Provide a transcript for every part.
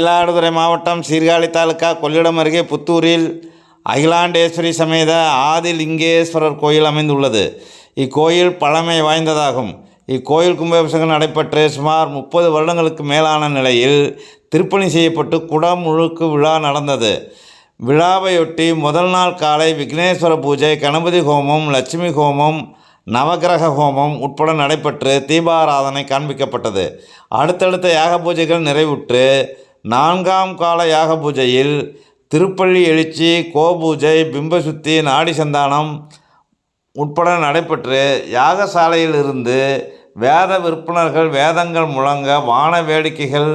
மயிலாடுதுறை மாவட்டம் சீர்காழி தாலுக்கா கொள்ளிடம் அருகே புத்தூரில் அகிலாண்டேஸ்வரி சமேத ஆதிலிங்கேஸ்வரர் கோயில் அமைந்துள்ளது. இக்கோயில் பழமை வாய்ந்ததாகும். இக்கோயில் கும்பாபிஷேகம் நடைபெற்று சுமார் முப்பது வருடங்களுக்கு மேலான நிலையில் திருப்பணி செய்யப்பட்டு குடம் முழுக்கு விழா நடந்தது. விழாவையொட்டி முதல் நாள் காலை விக்னேஸ்வர பூஜை கணபதி ஹோமம் லட்சுமி ஹோமம் நவக்கிரக ஹோமம் உட்பட நடைபெற்று தீபாராதனை காண்பிக்கப்பட்டது. அடுத்தடுத்த யாக பூஜைகள் நிறைவுற்று நான்காம் கால யாக பூஜையில் திருப்பள்ளி எழுச்சி கோபூஜை பிம்பசுத்தி நாடி சந்தானம் உட்பட நடைபெற்று யாகசாலையில் இருந்து வேத விற்பனர்கள் வேதங்கள் முழங்க வான வேடிக்கைகள்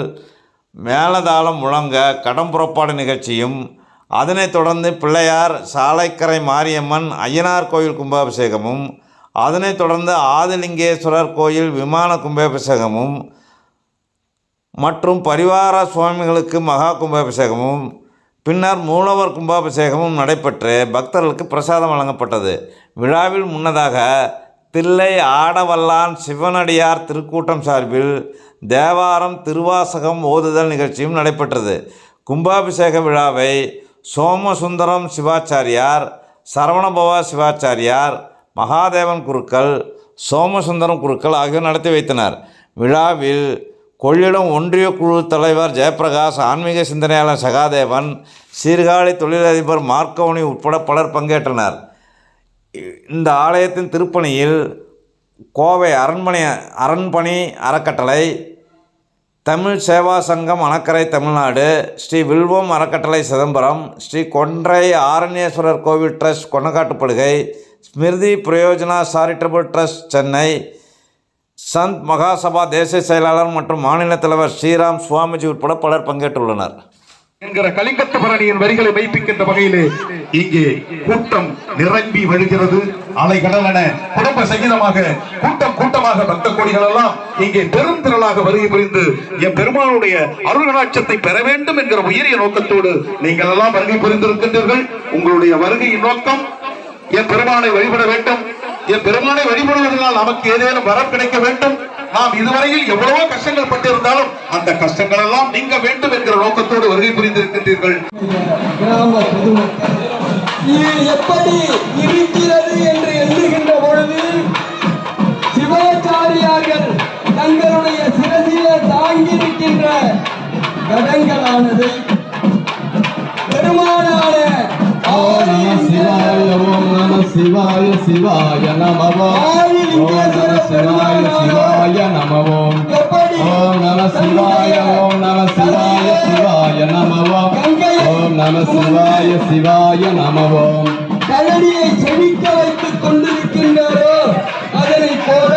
மேலதாளம் முழங்க கடம் புறப்பாடு நிகழ்ச்சியும் அதனைத் தொடர்ந்து பிள்ளையார் சாலைக்கரை மாரியம்மன் ஐயனார் கோயில் கும்பாபிஷேகமும் அதனைத் தொடர்ந்து ஆதிலிங்கேஸ்வரர் கோயில் விமான கும்பாபிஷேகமும் மற்றும் பரிவார சுவாமிகளுக்கு மகா கும்பாபிஷேகமும் பின்னர் மூலவர் கும்பாபிஷேகமும் நடைபெற்று பக்தர்களுக்கு பிரசாதம் வழங்கப்பட்டது. விழாவில் முன்னதாக தில்லை ஆடவல்லான் சிவனடியார் திருக்கூட்டம் சார்பில் தேவாரம் திருவாசகம் ஓதுதல் நிகழ்ச்சியும் நடைபெற்றது. கும்பாபிஷேக விழாவை சோமசுந்தரம் சிவாச்சாரியார் சரவணபவா சிவாச்சாரியார் மகாதேவன் குருக்கள் சோமசுந்தரம் குருக்கள் ஆகியோர் நடத்தி வைத்தனர். விழாவில் கொள்ளிடம் ஒன்றிய குழு தலைவர் ஜெயபிரகாஷ் ஆன்மீக சிந்தனையாளர் சகாதேவன் சீர்காழி தொழிலதிபர் மார்க்கவுனி உட்பட பலர் பங்கேற்றனர். இந்த ஆலயத்தின் திருப்பணியில் கோவை அரண்மனை அரண்பணி அறக்கட்டளை தமிழ் சேவா சங்கம் அணக்கரை தமிழ்நாடு ஸ்ரீ வில்வம் அறக்கட்டளை சிதம்பரம் ஸ்ரீ கொன்றை ஆரண்யேஸ்வரர் கோவில் trust Konnakkattupadugai Smriti Prayojana charitable trust Chennai Sant Mahasabha தேசிய செயலாளர் மற்றும் மாநில தலைவர் ஸ்ரீராம் சுவாமிஜி உட்பட பலர் பங்கேற்றுள்ளனர். என்கிற கலிங்கத்த பரணியின் வரிகளை வைப்பிக்கின்ற வகையிலே இங்கே கூட்டம் நிரம்பி வழிகிறது. அலைகடலென குடும்ப சகிதமாக கூட்டம் கூட்டமாக பக்த கோடிகள் எல்லாம் இங்கே பெரும் திரளாக வருகை புரிந்து என் பெருமானுடைய அருள்கடாட்சத்தை பெற வேண்டும் என்கிற உயரிய நோக்கத்தோடு நீங்கள் எல்லாம் வருகை புரிந்திருக்கின்றீர்கள். உங்களுடைய வருகையின் நோக்கம் என் பெருமானை வழிபட வேண்டும். பெருமானை வழிபடுவதனால் நமக்கு ஏதேனும் வரம் கிடைக்க வேண்டும். நாம் இதுவரையில் எவ்வளவோ கஷ்டங்கள் பட்டிருந்தாலும் அந்த கஷ்டங்கள் எல்லாம் நீங்க வேண்டும் என்கிற நோக்கத்தோடு வருகை புரிந்திருக்கின்றீர்கள். இது எப்படி இருக்கிறது என்று எண்ணுகின்ற பொழுது சிவாச்சாரியார்கள் தங்களுடைய சிரசிலே தாங்கியிருக்கின்ற கடங்களானது பெருமானான சிவாய சிவாய நம ஓம் நம சிவாய சிவாய நம ஓம் நம சிவாய ஓம் நம சிவாய சிவாய நம ஓம் நம சிவாய சிவாய நம ஓம் கழனியை செழிக்க வைத்துக் கொண்டிருக்கின்றாரோ அதனை போல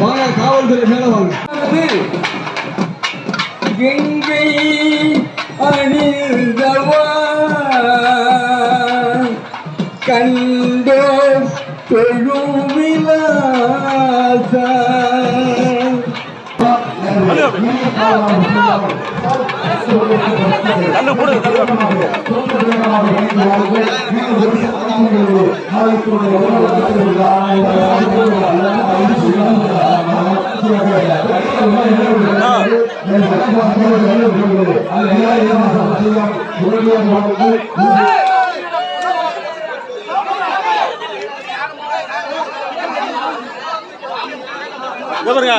வாங்க காவல்துறை மேல வாங்க. கண்டோம் பெருமிலாச முருகன் பாருங்க.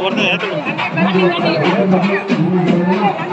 ஒருத்தர் ஏற்றுக்கணும்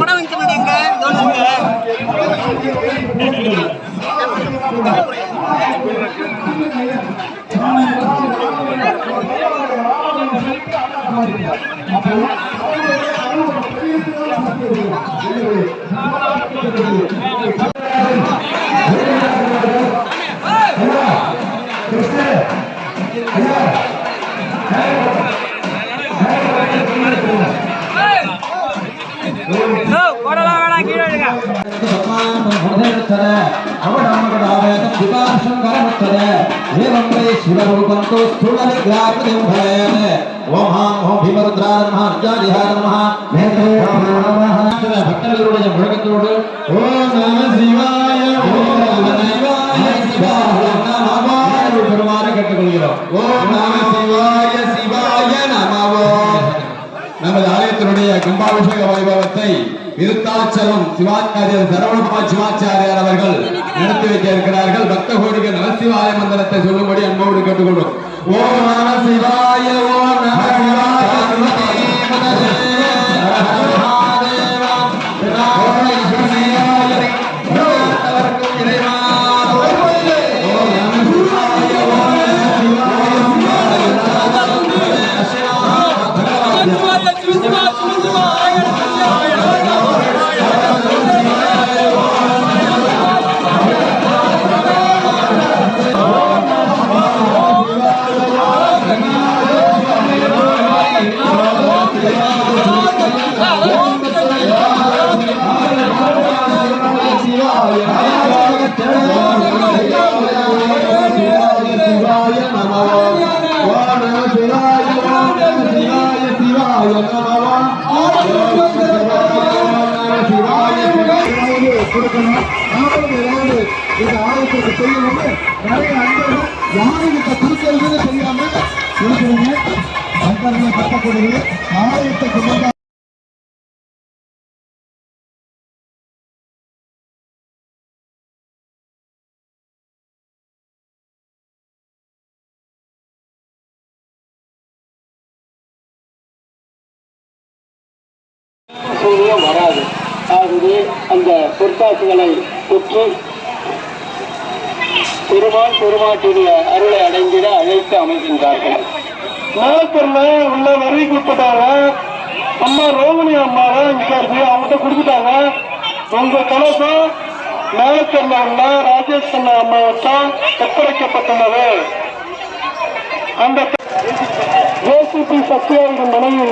படம் வந்து எங்க அப்போ शिवरूपन्तो स्थूलविग्रहाकृतिं भवेत् ॐ हाँ ॐ भीमरुद्राय नमः अञ्जालिहाय नमः भक्तविरुडय मुळगत्तोडु ॐ नमः शिवाय ॐ नमः शिवाय शिवाय नमः கும்பாபிஷேக வைபவத்தை விருத்தாச்சலம் சிவாச்சாரியர் சரவணகுமார் சிவாச்சாரியார் அவர்கள் நடத்தி வைக்க இருக்கிறார்கள். பக்த கோடிகள் நரசிவாய மந்திரத்தை சொல்லும்படி அன்போடு கேட்டுக்கொள்வோம். ஓ நம சிவாய ஓம் நம சிவாய. கொடுக்கணும். நாமளும் ஏதாவது இந்த ஆலயத்திற்கு செய்யணும்னு நிறைய அன்பர்கள் யாரும் இந்த கொடுக்கறதுன்னு தெரியாம இருக்கிறீங்க அன்பர்களை கட்டக்கூடியது ஆலயத்துக்கு முன்னாடி வராது. ஆகவே அந்த பொற்காசுகளை பெற்று பெருமான் பெருமாட்டுடைய அருளை அடைந்திட அழைத்து அமைகின்றார்கள். மேலத்தூர்ல உள்ள வருகை கொடுத்துட்டாங்க. அம்மா ரோகிணி அம்மாவை விசாரிச்சு அவங்ககிட்ட கொடுத்துட்டாங்க. உங்க கலசம் மேலத்தூர்ல உள்ள ராஜேஷ் அண்ணா அம்மாவுக்கும் ஒப்படைக்கப்பட்டுள்ளது. அந்த ஜேசிபி சத்யாவின் மனைவி